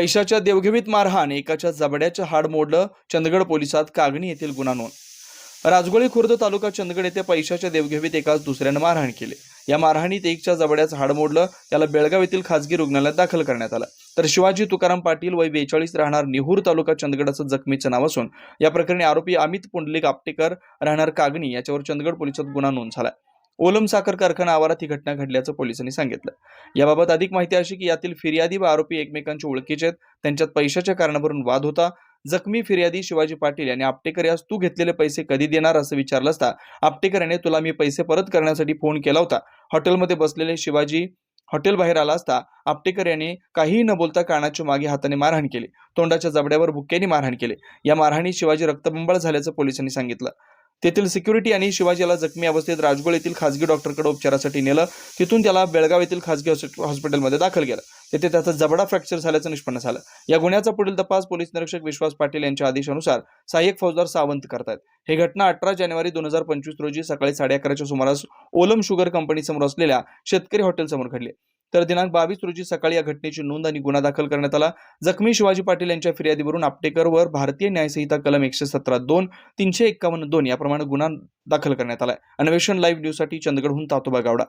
पैशाच्या देवघेवीत मारहाण एकाच्या जबड्याचं हाड मोडलं चंदगड पोलिसात कागणी येथील गुन्हा नोंद. राजगोळी खुर्द तालुका चंदगड येथे पैशाच्या देवघेवीत एकाच दुसऱ्यानं मारहाण केली. या मारहाणीत एकच्या जबड्याचं हाड मोडलं त्याला बेळगाव येथील खासगी रुग्णालयात दाखल करण्यात आलं. तर शिवाजी तुकाराम पाटील वय बेचाळीस राहणार निहूर तालुका चंदगड असं जखमीचं नाव असून या प्रकरणी आरोपी अमित पुंडलिक आपटेकर राहणार कागणी याच्यावर चंदगड पोलिसात गुन्हा नोंद झाला ओलम साखर कारखाना आवारात ही घटना घडल्याचं पोलिसांनी सांगितलं. याबाबत अधिक माहिती अशी की यातील फिर्यादी व आरोपी एकमेकांच्या ओळखीचे आहेत. त्यांच्यात पैशाच्या कारणावरून वाद होता. जखमी फिर्यादी शिवाजी पाटील यांनी आपटेकर यास तू घेतलेले पैसे कधी देणार असं विचारलं असता आपटेकर याने तुला मी पैसे परत करण्यासाठी फोन केला होता. हॉटेलमध्ये बसलेले शिवाजी हॉटेल बाहेर आला असता आपटेकर यांनी काहीही न बोलता कानाच्या मागे हाताने मारहाण केली. तोंडाच्या जबड्यावर बुक्क्याने मारहाण केले. या मारहाणीत शिवाजी रक्तबंबाळ झाल्याचं पोलिसांनी सांगितलं. तेथील सिक्युरिटी आणि शिवाजीला जखमी अवस्थेत राजगोळ येथील खासगी डॉक्टरकडे उपचारासाठी नेलं. तिथून त्याला बेळगाव येथील खासगी हॉस्पिटलमध्ये दाखल केलं. तेथे त्याचा जबडा फ्रॅक्चर झाल्याचं निष्पन्न झालं. या गुन्ह्याचा पुढील तपास पोलीस निरीक्षक विश्वास पाटील यांच्या आदेशानुसार सहाय्यक फौजदार सावंत करतायत. ही घटना अठरा जानेवारी दोन हजार पंचवीस रोजी सकाळी साडे अकराच्या सुमारास ओलम शुगर कंपनीसमोर असलेल्या शेतकरी हॉटेलसमोर घडली. तर दिनांक बावीस रोजी सकाळी या घटनेची नोंद आणि गुन्हा दाखल करण्यात आला. जखमी शिवाजी पाटील यांच्या फिर्यादीवरून आपटेकरवर भारतीय न्यायसंहिता कलम एकशे सतरा दोन तीनशे एक्कावन्न दोन याप्रमाणे गुन्हा दाखल करण्यात आलाय. अन्वेषण लाईव्ह न्यूजसाठी चंदगडहून तातोबा गावडा.